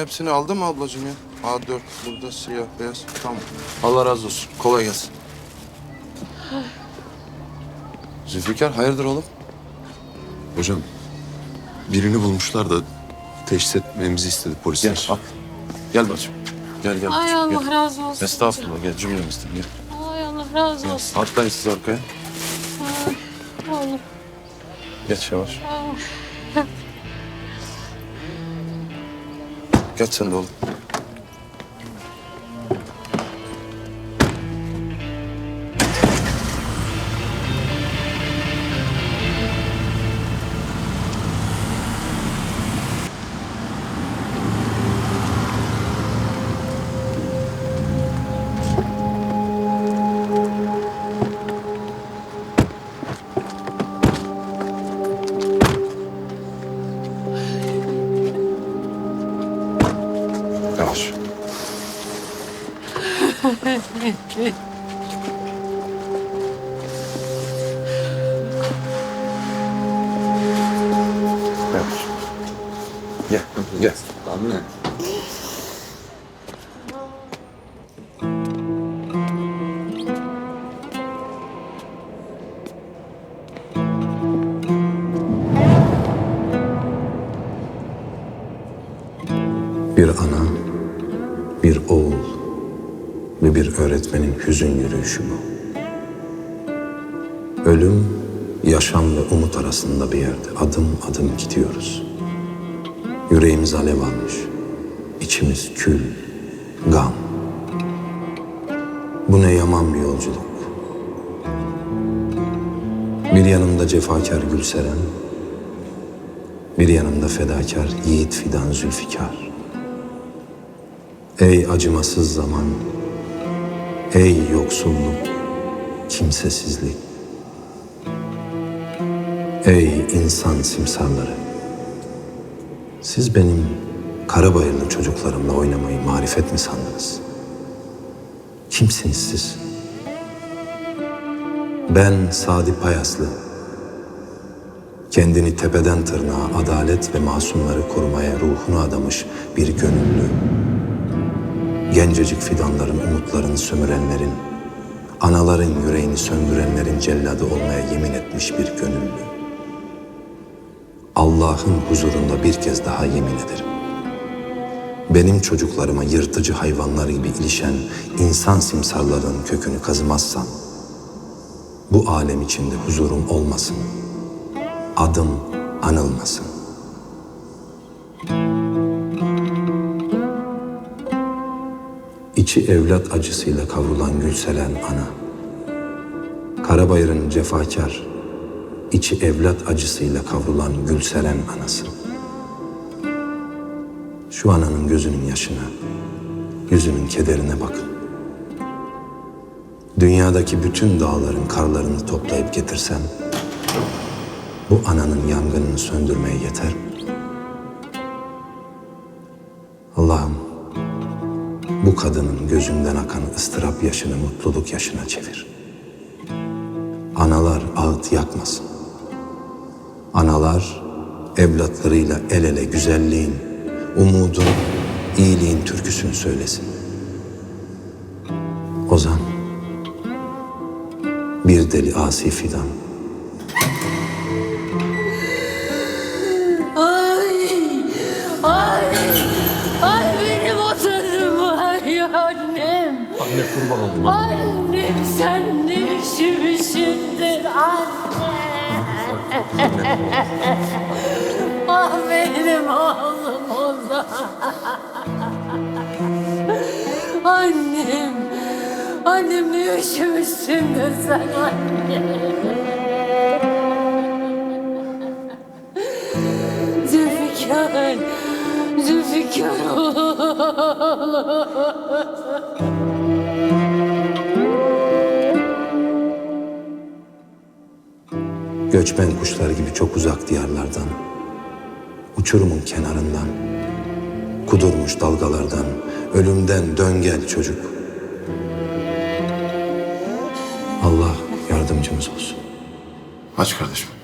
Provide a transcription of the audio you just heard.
hepsini aldın mı ablacığım ya? A4 burada siyah beyaz. Tamam. Allah razı olsun. Kolay gelsin. Zülfikar hayırdır oğlum? Hocam birini bulmuşlar da teşhis etmemizi istedi Gel polisler. al. Gel bacım. Gel gel. Ay bacım, Allah gel. razı olsun. Estağfurullah gel cümlemizden gel. Ay Allah razı gel. olsun. Atlayın siz arkaya. Oğlum. Geç yavaş. ay. Sen de oğlum. Yavaş. Yavaş. Gel, gel. Anne. Bir ana, bir oğul ve bir öğretmenin hüzün yürüyüşü bu. Ölüm, yaşam ve umut arasında bir yerde adım adım gidiyoruz. Yüreğimiz alev almış, içimiz kül, gam. Bu ne yaman bir yolculuk. Bir yanımda cefakar Gülseren, bir yanımda fedakar Yiğit Fidan Zülfikar. Ey acımasız zaman, ey yoksulluk, kimsesizlik. Ey insan simsarları. Siz benim Karabayırlı çocuklarımla oynamayı marifet mi sandınız? Kimsiniz siz? Ben Sadi Payaslı. Kendini tepeden tırnağa adalet ve masumları korumaya ruhunu adamış bir gönüllü. Gencecik fidanların umutlarını sömürenlerin, anaların yüreğini söndürenlerin celladı olmaya yemin etmiş bir gönüllü. Allah'ın huzurunda bir kez daha yemin ederim. Benim çocuklarıma yırtıcı hayvanlar gibi ilişen insan simsarlarının kökünü kazımazsam, bu alem içinde huzurum olmasın, adım anılmasın. İçi evlat acısıyla kavrulan Gülselen ana. Karabayır'ın cefakar, içi evlat acısıyla kavrulan Gülselen anası. Şu ananın gözünün yaşına, yüzünün kederine bakın. Dünyadaki bütün dağların karlarını toplayıp getirsem, bu ananın yangınını söndürmeye yeter mi? Bu kadının gözünden akan ıstırap yaşını mutluluk yaşına çevir. Analar ağıt yakmasın. Analar evlatlarıyla el ele güzelliğin, umudun, iyiliğin türküsünü söylesin. Ozan, bir deli asi fidan, Anne kurban olayım. Annem sen ne üşümüşsündür anne. ah benim oğlum Ozan. annem, annem ne üşümüşsündür sen anne. Zülfikar, Zülfikar oğlum. Göçmen kuşlar gibi çok uzak diyarlardan, uçurumun kenarından, kudurmuş dalgalardan, ölümden dön gel çocuk. Allah yardımcımız olsun. Aç kardeşim.